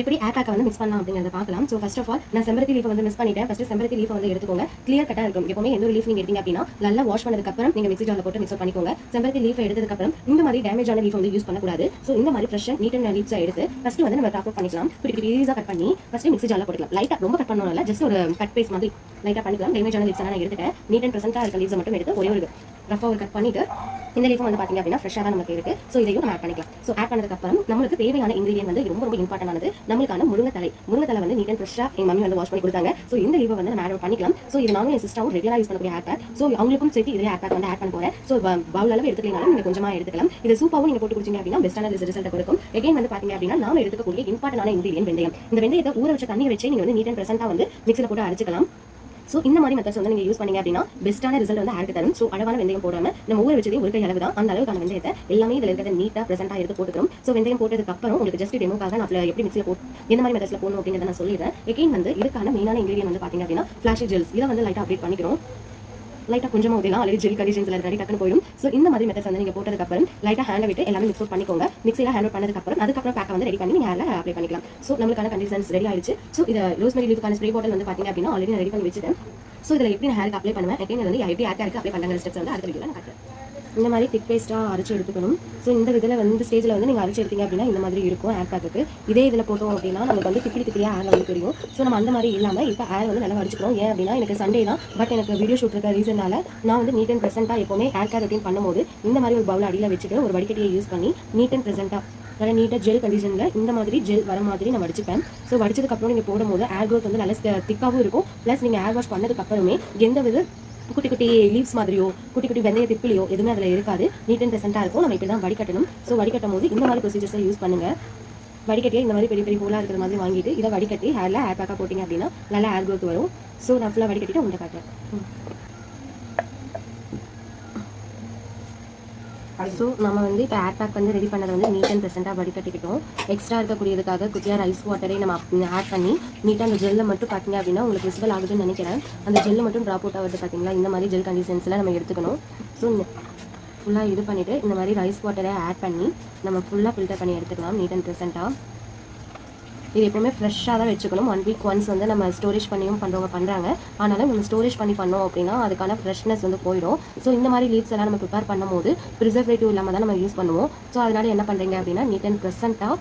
எப்படி ஏர் வந்து மிக்ஸ் பண்ணலாம் அப்படிங்கிறத பார்க்கலாம். ஸோ ஃபர்ஸ்ட் ஆஃப் ஆல் நான் செம்பருத்தி லீஃப் வந்து மிஸ் பண்ணிட்டேன். ஃபர்ஸ்ட் செம்பருத்தி லீஃப் வந்து எடுத்துக்கோங்க. கிளியர் கட்டா இருக்கும். எப்பவுமே எந்த ஒரு லீஃப் நீங்க எடுத்தீங்க அப்படின்னா நல்லா வாஷ் பண்ணதுக்கு அப்புறம் நீங்க மிக்ஸி ஜாரில் போட்டு மிக்ஸ் பண்ணிக்கோங்க. செம்பருத்தி லீஃப் எடுத்ததுக்கு அப்புறம் இந்த மாதிரி டேமேஜ் ஆன லீஃப் வந்து யூஸ் பண்ணக்கூடாது. ஸோ இந்த மாதிரி ஃப்ரெஷ் நீட் அண்ட் லீவ்ஸை எடுத்து ஃபர்ஸ்ட் வந்து நம்ம டாப் பண்ணிக்கலாம். குட்டி குட்டி கட் பண்ணி ஃபர்ஸ்ட் மிக்ஸி ஜாரில் போட்டுக்கலாம். லைட்டாக ரொம்ப கட் பண்ணணும் ஜஸ்ட் ஒரு கட் பேஸ் மாதிரி லைட்டாக பண்ணிக்கலாம். டேமேஜ் ஆன லீஃப்ஸ் நான் எடுத்துட்டேன். நீட் அண்ட் ப்ரெசென்ட்டாக இருக்க லீவ்ஸை மட்டும் எடுத்து ஒரே ஒரு ரஃபாக ஒரு கட் பண்ணிட்டு இந்த லீஃபும் வந்து பாத்தீங்க அப்படின்னா ஃப்ரெஷ்ஷாக தான் நமக்கு இருக்கு. ஸோ இதையும் நம்ம ஆட் பண்ணிக்கலாம். ஸோ ஆட் பண்ணதுக்கு அப்புறம் நம்மளுக்கு தேவையான இன்கிரீடியன் வந்து ரொம்ப ரொம்ப இம்பார்ட்டன் ஆனது நம்மளுக்கான முருங்கைத்தலை தலை வந்து நீட் அண்ட் ஃப்ரெஷ்ஷாக எங்கள் மம்மி வந்து வாஷ் பண்ணி கொடுத்தாங்க. ஸோ இந்த லீவை வந்து நம்ம ஆட் பண்ணிக்கலாம். ஸோ இது நானும் என் சிஸ்டரும் ரெகுலராக யூஸ் பண்ணக்கூடிய ஆட் பேக் ஸோ அவங்களுக்கும் சேர்த்து இதே ஆட் பேக் வந்து ஆட் பண்ண போறேன். ஸோ பவுல் அளவு எடுத்துக்கலாம் நீங்கள் கொஞ்சமாக எடுத்துக்கலாம். இது சூப்பாவும் நீங்கள் போட்டு குடிச்சிங்க அப்படின்னா பெஸ்ட்டான ரிசல்ட் கொடுக்கும். எகைன் வந்து பாத்தீங்க அப்படின்னா நாம எடுத்துக்கக்கூடிய இம்பார்ட்டன்டான இன்கிரீடியன் வெந்தயம். இந்த வெந்தயத்தை ஊற வச்ச தண்ணி வச்சு நீங்கள் வந்து நீட் அண்ட் ப்ரெசென்ட்டாக வந்து மிக்ஸில் போட்டு அரைச்சிக்கலாம். ஸோ இந்த மாதிரி மெத்தட்ஸ் வந்து நீங்க யூஸ் பண்ணீங்க அப்படின்னா பெஸ்ட்டான ரிசல்ட் வந்து ஹேருக்கு தரும்? ஸோ அளவான வெந்தயம் போடாம நம்ம ஊற வச்சதே ஒரு கை அளவு தான் அந்த அளவுக்கான வெந்தயத்தை எல்லாமே இதில் இருக்கிறத நீட்டாக ப்ரெசென்ட்டாக எடுத்து போட்டுக்கிறோம். ஸோ வெந்தயம் போட்டதுக்கு அப்புறம் உங்களுக்கு ஜஸ்ட் டெமோக்காக நான் எப்படி மிக்ஸில் போட்டு எந்த மாதிரி மெத்தட்ஸில் போடணும் அப்படிங்கிறத நான் சொல்லிடுறேன். எகைன் வந்து இதுக்கான மெயினான இன்கிரீடியன் வந்து பார்த்தீங்க அப்படின்னா ஃபிளாஷி ஜெல்ஸ் இதை வந்து லைட்டாக அப்டேட் பண்ணிக்கிறோம். லைட்டாக கொஞ்சமாக ஊற்றினா ஆல்ரெடி ஜெல் கண்டிஷன்ஸில் ரெடி டக்குன்னு போயிடும். ஸோ இந்த மாதிரி மெத்தட்ஸ் வந்து நீங்கள் போட்டதுக்கப்புறம் லைட்டாக ஹேண்ட் விட்டு எல்லாமே மிக்ஸ் அவுட் பண்ணிக்கோங்க. மிக்ஸியில் ஹேண்ட் அவுட் பண்ணதுக்கு அப்புறம் அதுக்கப்புறம் பேக்கை வந்து ரெடி பண்ணி நீங்கள் ஹேரில் அப்ளை பண்ணிக்கலாம். ஸோ நம்மளுக்கான கண்டிஷன்ஸ் ரெடி ஆயிடுச்சு. ஸோ இதை ரோஸ்மெரி லீஃப்க்கான ஸ்ப்ரே பாட்டில் வந்து பார்த்தீங்க அப்படின்னா ஆல்ரெடி நான் ரெடி பண்ணி வச்சுட்டேன். ஸோ இதில் எப்படி நான் ஹேருக்கு அப்ளை பண்ணுவேன்? எகைன் வந்து எப்படி ஹேருக்கு அப்ளை பண்ணுற ஸ்டெப்ஸ் வந்து அடுத்த வீடியோவில் நான் காட்டுறேன். இந்த மாதிரி திக் பேஸ்ட்டாக அரைச்சி எடுத்துக்கணும். ஸோ இந்த இதில் வந்து ஸ்டேஜில் வந்து நீங்கள் அரைச்சி எடுத்தீங்க அப்படின்னா இந்த மாதிரி இருக்கும் ஏர் பேக்குக்கு இதே இதில் போட்டோம் அப்படின்னா நமக்கு வந்து திப்பி திப்பியாக ஏர் வந்து தெரியும். ஸோ நம்ம அந்த மாதிரி இல்லாமல் இப்போ ஏர் வந்து நல்லா அடிச்சுக்கிறோம் ஏன் அப்படின்னா எனக்கு சண்டே தான். பட் எனக்கு வீடியோ ஷூட் இருக்க ரீசனால நான் வந்து நீட் அண்ட் ப்ரெசென்ட்டாக எப்போவுமே ஏர் கேர் ரொட்டீன் பண்ணும்போது இந்த மாதிரி ஒரு பவுல் அடியில் வச்சுட்டு ஒரு வடிகட்டியை யூஸ் பண்ணி நீட் அண்ட் ப்ரெசென்ட்டாக நல்லா நீட்டாக ஜெல் கண்டிஷனில் இந்த மாதிரி ஜெல் வர மாதிரி நான் வடிச்சுப்பேன். ஸோ வடிச்சதுக்கப்புறம் நீங்கள் போடும்போது ஏர் க்ரோத் வந்து நல்லா திக்காகவும் இருக்கும். ப்ளஸ் நீங்கள் ஏர் வாஷ் பண்ணதுக்கப்புறமே எந்த வித குட்டி குட்டி லீவ்ஸ் மாதிரியோ குட்டி குட்டி வெந்தய திப்பிலையோ எதுவுமே அதில் இருக்காது. நீட் அண்ட் ப்ரெசென்ட்டாக இருக்கும். நம்ம இப்படி தான் வடிகட்டணும். ஸோ வடிகட்டும் போது இந்த மாதிரி ப்ரொசீஜர்ஸை யூஸ் பண்ணுங்க. வடிகட்டியை இந்த மாதிரி பெரிய பெரிய ஹோலாக இருக்கிற மாதிரி வாங்கிட்டு இதை வடிகட்டி ஹேரில் ஹேர் பேக்காக போட்டிங்க அப்படின்னா நல்லா ஹேர் க்ரோத் வரும். ஸோ நான் ஃபுல்லாக வடிகட்டிட்டு உங்கள்கிட்ட காட்டுறேன். ஸோ நம்ம வந்து இப்போ ஏர் பேக் வந்து ரெடி பண்ணதை வந்து நீட் அண்ட் ப்ரெசென்ட்டாக வடிகட்டிக்கிட்டோம். எக்ஸ்ட்ரா இருக்கக்கூடியதுக்காக குட்டியாக ரைஸ் வாட்டரே நம்ம ஆட் பண்ணி நீட்டாக அந்த ஜெல்லை மட்டும் பார்த்தீங்க அப்படின்னா உங்களுக்கு விசிபிள் ஆகுதுன்னு நினைக்கிறேன். அந்த ஜெல்லை மட்டும் ட்ராப் அவுட் ஆகுது பார்த்தீங்களா இந்த மாதிரி ஜெல் கண்டிஷன்ஸில் நம்ம எடுத்துக்கணும். ஸோ ஃபுல்லாக இது பண்ணிவிட்டு இந்த மாதிரி ரைஸ் வாட்டரை ஆட் பண்ணி நம்ம ஃபுல்லாக ஃபில்டர் பண்ணி எடுத்துக்கலாம் நீட் அண்ட் ப்ரெசென்ட்டாக இது எப்பவுமே ஃப்ரெஷ்ஷாக தான் வச்சுக்கணும். ஒன் வீக் ஒன்ஸ் வந்து நம்ம ஸ்டோரேஜ் பண்ணியும் பண்ணுறவங்க பண்ணுறாங்க ஆனாலும் நம்ம ஸ்டோரேஜ் பண்ணி பண்ணோம் அப்படின்னா அதுக்கான ஃப்ரெஷ்னஸ் வந்து போயிடும். ஸோ இந்த மாதிரி லீவ்ஸ் எல்லாம் நம்ம ப்ரிப்பேர் பண்ணும்போது ப்ரிசர்வேட்டிவ் இல்லாமல் தான் நம்ம யூஸ் பண்ணுவோம். ஸோ அதனால் என்ன பண்ணுறீங்க அப்படின்னா நீட் அண்ட் ப்ரெசென்ட்டாக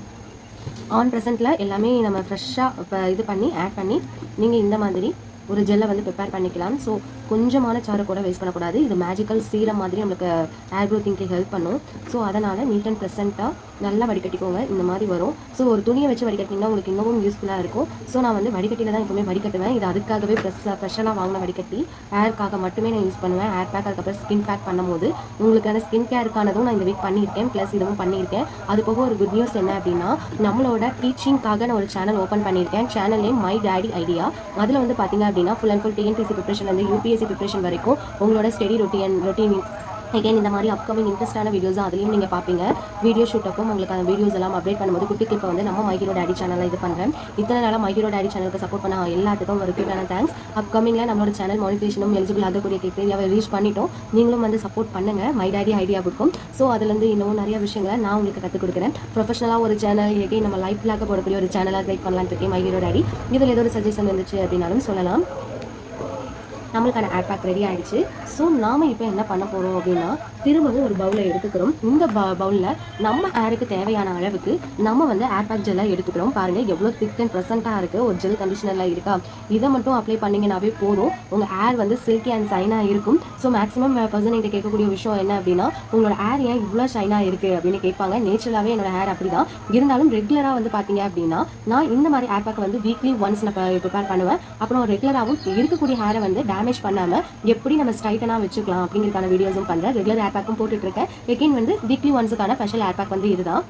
ஆன் ப்ரெசென்ட்டில் எல்லாமே நம்ம ஃப்ரெஷ்ஷாக இப்போ இது பண்ணி ஆட் பண்ணி நீங்கள் இந்த மாதிரி ஒரு ஜெல்லை வந்து ப்ரிப்பேர் பண்ணிக்கலாம். ஸோ கொஞ்சமான சாறு கூட வேஸ்ட் பண்ணக்கூடாது. இது மேஜிக்கல் சீரம் மாதிரி நம்மளுக்கு ஏர் க்ரோத்திங்க்கு ஹெல்ப் பண்ணும். ஸோ அதனால் நீட் அண்ட் ப்ரெசென்ட்டாக நல்லா வடிகட்டிக்கோங்க. இந்த மாதிரி வரும். ஸோ ஒரு துணியை வச்சு வடிகட்டிங்கன்னா உங்களுக்கு இன்னமும் யூஸ்ஃபுல்லாக இருக்கும். ஸோ நான் வந்து வடிகட்டியில் தான் எப்பவுமே வடிகட்டுவேன். இது அதுக்காகவே ப்ரெஸ் ஸ்பெஷலாக வாங்கின வடிகட்டி. ஹேர்க்காக மட்டுமே நான் யூஸ் பண்ணுவேன். ஏர் பேக் அதுக்கப்புறம் ஸ்கின் பேக் பண்ணும்போது உங்களுக்கான ஸ்கின் கேருக்கானதும் நான் இந்த வீக் பண்ணியிருக்கேன். ப்ளஸ் இதுவும் பண்ணியிருக்கேன். அது போக ஒரு குட் நியூஸ் என்ன அப்படின்னா நம்மளோட டீச்சிங்காக நான் ஒரு சேனல் ஓப்பன் பண்ணியிருக்கேன். Channel name my daddy idea அதில் வந்து பார்த்தீங்க அப்படின்னா full and full TNPSC preparation வந்து யூபிஎஸ்சி ப்ரிப்ரேஷன் வரைக்கும் உங்களோட ஸ்டடி ரொட்டீன் ரொட்டீன் அகைன் இந்த மாதிரி அப்கமிங் இன்ட்ரெஸ்டான வீடியோஸ் அதுலேயும் நீங்கள் பார்ப்பீங்க வீடியோ ஷூட் அப்போ உங்களுக்கு அந்த வீடியோஸ் எல்லாம் அப்டேட் பண்ணும்போது குட்டி கிளிப்பை வந்து நம்ம மைஹீரோ டேடி சேனலில் இது பண்ணுறேன் இத்தனை நாளாக மைஹீரோ டேடி சேனலுக்கு சப்போர்ட் பண்ண எல்லாத்துக்கும் ஒரு கியூட்டான தேங்க்ஸ் அப்கமிங்கில் நம்மளோட சேனல் மானிட்டேஷனும் எலிஜிபிள் ஆகக்கூடிய கிரிட்டேரியாவை ரீச் பண்ணிட்டோம். நீங்களும் வந்து சப்போர்ட் பண்ணுங்கள் மை டேடி ஐடியா ஐடியாவுக்கும் ஸோ அதுலேருந்து இன்னும் நிறைய விஷயங்களை நான் உங்களுக்கு கற்றுக் கொடுக்குறேன். ப்ரொஃபஷனலாக ஒரு சேனல் எகை நம்ம லைஃப் லாக போடக்கூடிய ஒரு சேனலாக கைட் பண்ணலான்னு இருக்கேன் மை ஹீரோ டேடி இதில் ஏதோ ஒரு சஜஷன் இருந்துச்சு அப்படின்னாலும் சொல்லலாம். நம்மளுக்கான ஏர் பேக் ரெடி ஆயிடுச்சு. ஸோ நாம இப்போ என்ன பண்ண போறோம் அப்படின்னா திரும்பவும் ஒரு பவுலை எடுத்துக்கிறோம். இந்த பவுலில் நம்ம ஏருக்கு தேவையான அளவுக்கு நம்ம வந்து ஏர் பேக் ஜெல்லாம் எடுத்துக்கிறோம். பாருங்க எவ்வளோ திக் அண்ட் ப்ரெசென்ட்டாக இருக்கு. ஒரு ஜெல் கண்டிஷனரில் இருக்கா? இதை மட்டும் அப்ளை பண்ணீங்கன்னாவே போதும். உங்கள் ஏர் வந்து சில்கி அண்ட் சைனாக இருக்கும். ஸோ மேக்ஸிமம் பர்சன் என்கிட்ட கேட்கக்கூடிய விஷயம் என்ன அப்படின்னா உங்களோட ஏர் ஏன் இவ்வளோ ஷைனாக இருக்கு அப்படின்னு கேட்பாங்க. நேச்சுரலாகவே என்னோட ஹேர் அப்படி தான் இருந்தாலும் ரெகுலராக வந்து பார்த்தீங்க அப்படின்னா நான் இந்த மாதிரி ஏர் பேக் வந்து வீக்லி ஒன்ஸ் நான் ப்ரிப்பேர் பண்ணுவேன். அப்புறம் ரெகுலராகவும் இருக்கக்கூடிய ஹேரை வந்து டேமேஜ் பண்ணாமல் எப்படி நம்ம ஸ்ட்ரைட்டனாக வச்சுக்கலாம் அப்படிங்கிறதுக்கான வீடியோஸும் பண்ணுறேன் ரெகுலர் ஏர் பேக்கும் போட்டுட்டு இருக்கேன். வந்து வீக்லி ஒன்ஸுக்கான ஸ்பெஷல் ஏர் பேக் வந்து இதுதான்.